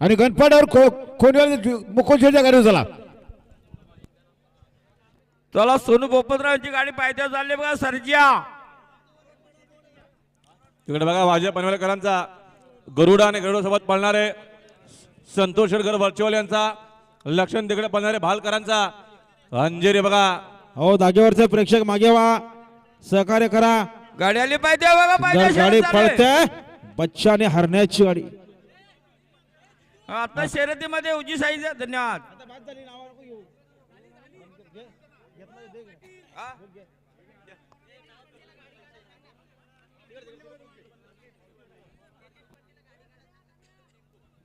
आणि गणपाड्यावर कोणी मुकुल मुकोशीच्या गाडी झाला चला सोनू बोपतरावांची गाडी पाहिजे चालली बघा सरजिया. तिकडे बघा वाजे पनवेलकरांचा गरुडा आणि गरुडासोबत पळणारे संतोष शेडकर वरचेवाल यांचा लक्षण तिकडे पळणारे भालकरांचा अंजेरी बघा. हो जागेवरचे प्रेक्षक मागे वा सहकार्य करा. गाडी आली पाहिजे गाडी पळते बच्चा आणि हरण्याची गाडी आता शर्यतीमध्ये उजी साईज धन्यवाद?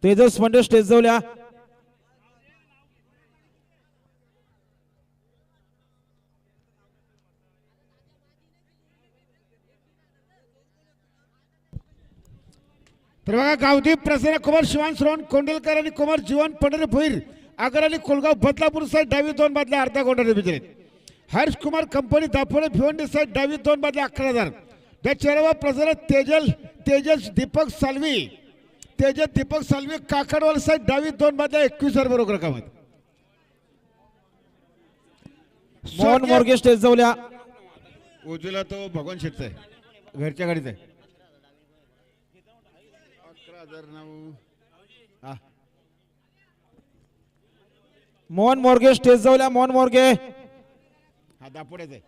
तेजस पंडे स्टेज जवळ्या तर बघा गावदीप प्रसन्न कुमार शिवान श्रवण कोंडलकर आणि कुमार जीवन पंढरी भोईर आगर आणि कोलगाव बदलापूर साईड डावी दोन बादल्या अर्धा गोंडरे विजय हर्ष कुमार कंपनी दापोडे भिवंडी साईड डावी दोन बादल्या अकरा हजार. त्या चेहऱ्यावर प्रसन्न तेजल तेजस दीपक सालवी. तेजस दीपक सालवी काकडवाल साईड डावी दोन बादल्या एकवीस हजार बरोबर रकमात. मोहन मोरगे स्टेज जवळ्या उजवीला तो भगवान शेटचा आहे. घरच्या गाडीचा आहे. हजार नऊ हा. मोहन मोरगे स्टेज जवळ्या मोहन मोरगे. हा दापोड्याचा आहे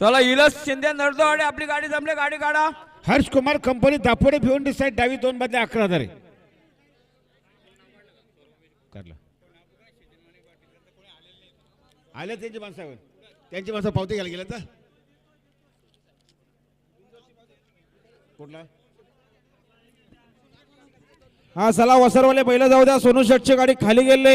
चला इलस शिंदे नरदोवाडे आपली गाडी जमले गाडी काढा. हर्ष कुमार कंपनी दापोडे भिवंडी साईड डावी दोन बादल्या अकरा हजार आहे आले त्यांची माणसं. त्यांची माणसं पावती घ्यायला गेल्या तर कुठला? हा चला वसरवाले पहिलं जाऊ द्या सोनू शेटची गाडी खाली गेले.